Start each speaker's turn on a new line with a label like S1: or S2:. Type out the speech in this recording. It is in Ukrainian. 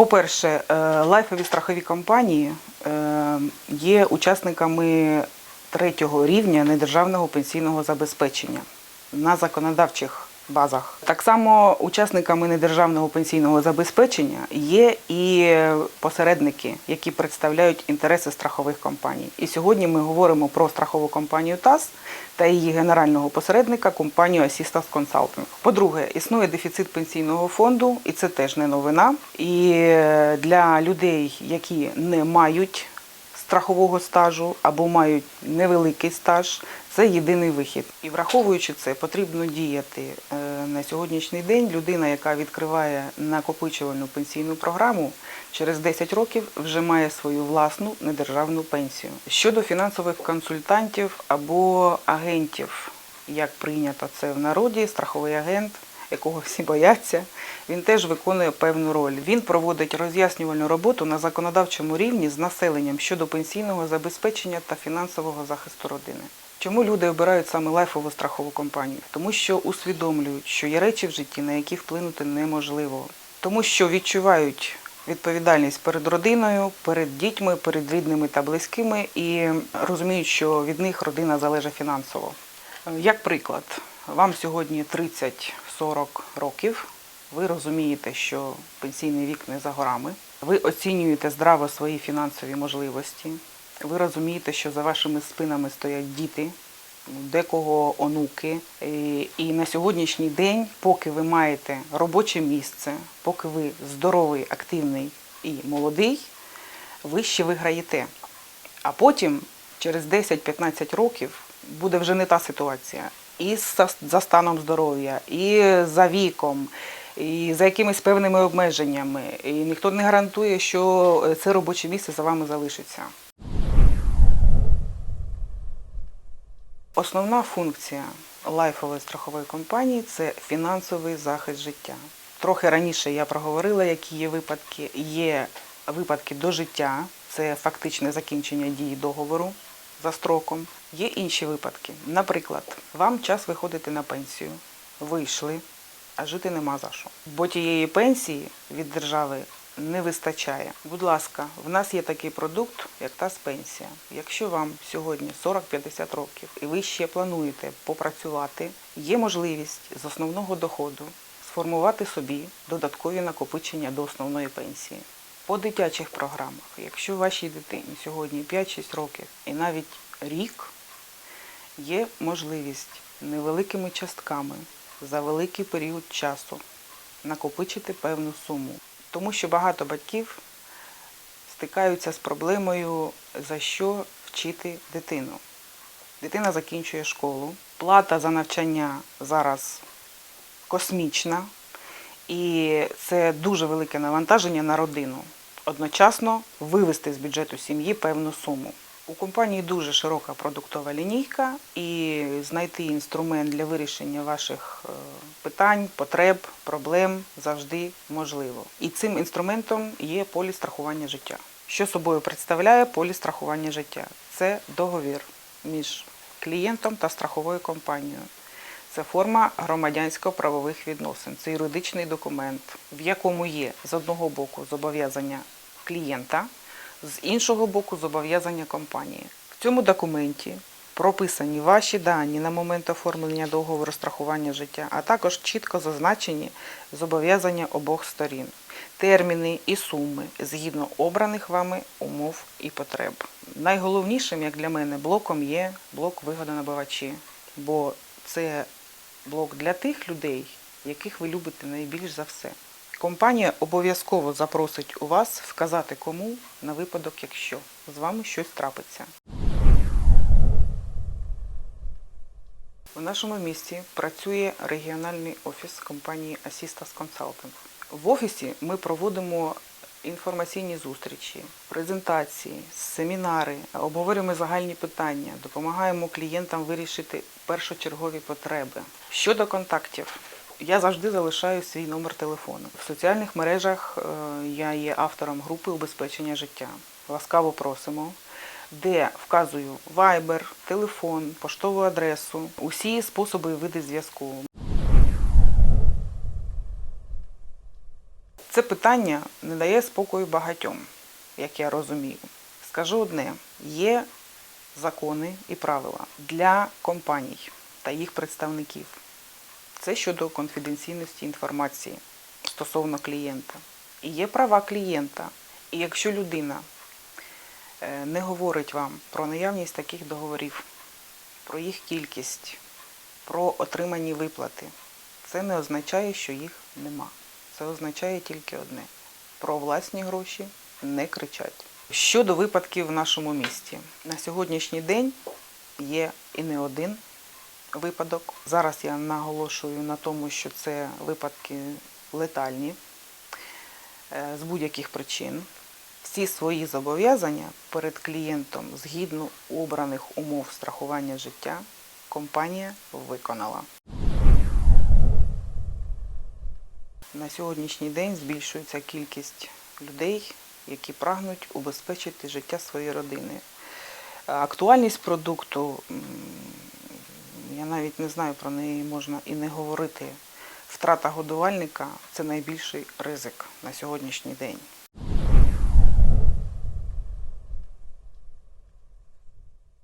S1: По-перше, е, лайфові страхові компанії е, є учасниками третього рівня недержавного пенсійного забезпечення. На законодавчих базах. Так само учасниками недержавного пенсійного забезпечення є і посередники, які представляють інтереси страхових компаній. І сьогодні ми говоримо про страхову компанію ТАС та її генерального посередника компанію Assistance Consulting. По-друге, існує дефіцит пенсійного фонду, і це теж не новина. І для людей, які не мають страхового стажу або мають невеликий стаж, це єдиний вихід. І враховуючи це, потрібно діяти Е, на сьогоднішній день. Людина, яка відкриває накопичувальну пенсійну програму, через 10 років вже має свою власну недержавну пенсію. Щодо фінансових консультантів або агентів, як прийнято це в народі, страховий агент. Якого всі бояться, він теж виконує певну роль. Він проводить роз'яснювальну роботу на законодавчому рівні з населенням щодо пенсійного забезпечення та фінансового захисту родини. Чому люди обирають саме лайфову страхову компанію? Тому що усвідомлюють, що є речі в житті, на які вплинути неможливо, тому що відчувають відповідальність перед родиною, перед дітьми, перед рідними та близькими і розуміють, що від них родина залежить фінансово. Як приклад, вам сьогодні 30-40 років. Ви розумієте, що пенсійний вік не за горами. Ви оцінюєте здраво свої фінансові можливості. Ви розумієте, що за вашими спинами стоять діти, декого онуки. І на сьогоднішній день, поки ви маєте робоче місце, поки ви здоровий, активний і молодий, ви ще виграєте. А потім, через 10-15 років, буде вже не та ситуація. І за- станом здоров'я, і за віком, і за якимись певними обмеженнями. І ніхто не гарантує, що це робоче місце за вами залишиться. Основна функція лайфової страхової компанії це фінансовий захист життя. Трохи раніше я проговорила, які є випадки. Є випадки до життя, це фактичне закінчення дії договору за строком. Є інші випадки. Наприклад, вам час виходити на пенсію, вийшли, а жити нема за що. Бо тієї пенсії від держави не вистачає. Будь ласка, в нас є такий продукт, як та пенсія. Якщо вам сьогодні 40-50 років і ви ще плануєте попрацювати, є можливість з основного доходу сформувати собі додаткові накопичення до основної пенсії. По дитячих програмах, якщо вашій дитині сьогодні 5-6 років і навіть рік, є можливість невеликими частками за великий період часу накопичити певну суму. Тому що багато батьків стикаються з проблемою, за що вчити дитину. Дитина закінчує школу, плата за навчання зараз космічна, і це дуже велике навантаження на родину. Одночасно вивести з бюджету сім'ї певну суму. У компанії дуже широка продуктова лінійка, і знайти інструмент для вирішення ваших е, питань, потреб, проблем завжди можливо. І цим інструментом є поліс страхування життя. Що собою представляє поліс страхування життя? Це договір між клієнтом та страховою компанією. Це форма громадянсько-правових відносин, це юридичний документ, в якому є з одного боку зобов'язання клієнта, з іншого боку зобов'язання компанії. В цьому документі прописані ваші дані на момент оформлення договору страхування життя, а також чітко зазначені зобов'язання обох сторін, терміни і суми згідно обраних вами умов і потреб. Найголовнішим, як для мене, блоком є блок вигодонабивачі, бо це блок для тих людей, яких ви любите найбільш за все. Компанія обов'язково запросить у вас вказати кому на випадок, якщо з вами щось трапиться. У нашому місті працює регіональний офіс компанії Assistas Consulting. В офісі ми проводимо інформаційні зустрічі, презентації, семінари, обговорюємо загальні питання, допомагаємо клієнтам вирішити першочергові потреби. Щодо контактів, я завжди залишаю свій номер телефону. В соціальних мережах е, я є автором групи убезпечення життя. Ласкаво просимо де вказую Viber, телефон, поштову адресу, усі способи і види зв'язку. Це питання не дає спокою багатьом, як я розумію. Скажу одне: є закони і правила для компаній та їх представників. Це щодо конфіденційності інформації стосовно клієнта. І є права клієнта. І якщо людина е, не говорить вам про наявність таких договорів, про їх кількість, про отримані виплати, це не означає, що їх нема. Це означає тільки одне: про власні гроші не кричать. Щодо випадків в нашому місті, на сьогоднішній день є і не один випадок. Зараз я наголошую на тому, що це випадки летальні е, з будь-яких причин. Всі свої зобов'язання перед клієнтом згідно обраних умов страхування життя компанія виконала. На сьогоднішній день збільшується кількість людей, які прагнуть убезпечити життя своєї родини. Е, Актуальність продукту, я навіть не знаю, про неї можна і не говорити. Втрата годувальника це найбільший ризик на сьогоднішній день.